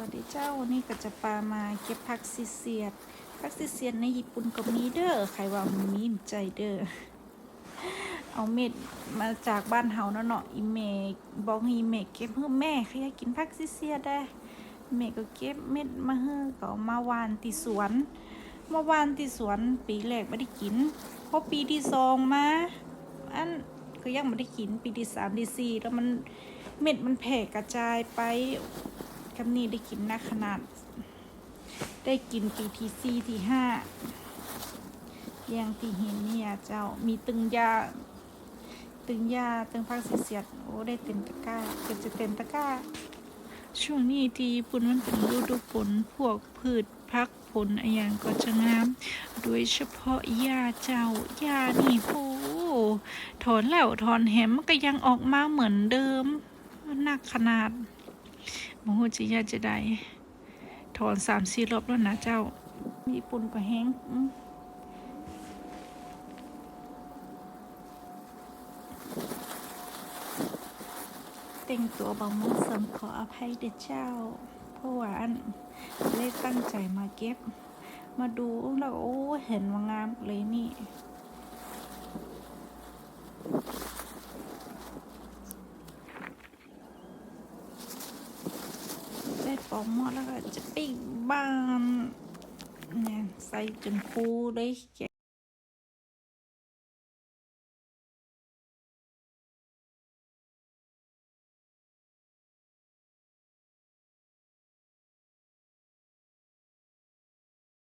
วัสดีเจ้าวันนี้ก็จะปามาเก็บผักซิเซียดผักซิเซียดในญี่ปุ่นก็มีเด้อใครว่ามีมใจเด้อเอาเม็ดมาจากบ้านเฮาเนาะเนาะอีเมบอกอีเมเก็บเพื่อแม่ใครอยากกินผักซิเซียดได้แม่ก็เก็บเม็ดมาเฮือก็มาวานที่สวนมาวานที่สวนปีแรกไม่ได้กินพอปีที่สองมาอันก็ยังไม่ได้กินปีที่สามที่สี่แล้วมันเม็ดมันแผ่กระจายไป คำนี้ได้กินนักขนาด ได้กินปีที่สี่ที่ห้าอย่างที่เห็นเนี่ยเจ้ามีตึงยา ตึงยาตึงพักเสียดโอ้ได้เต็มตะกร้าเกือบจะเต็มตะกร้า ช่วงนี้ที่ญี่ปุ่นมันเป็นฤดูฝนพวกพืชพักผลอย่างก็จะงาม โดยเฉพาะยาเจ้ายานี่โอ้ถอนแล้วถอนแหมมันก็ยังออกมาเหมือนเดิมหนักขนาด มโหจะยาจะได้ถอนสามสี่รอบแล้วนะเจ้ามีปุ่นก็แห้งอืมแต่งตัวบางมือเสริมขออภัยเด็ดเจ้า เพราะว่าอันเลยตั้งใจมาเก็บ มาดูแล้วโอ้เห็นว่างามเลยนี่ ได้ ปอกหม้อแล้วก็จะปิ้งบ้านเนี่ยใส่จนคูได้แก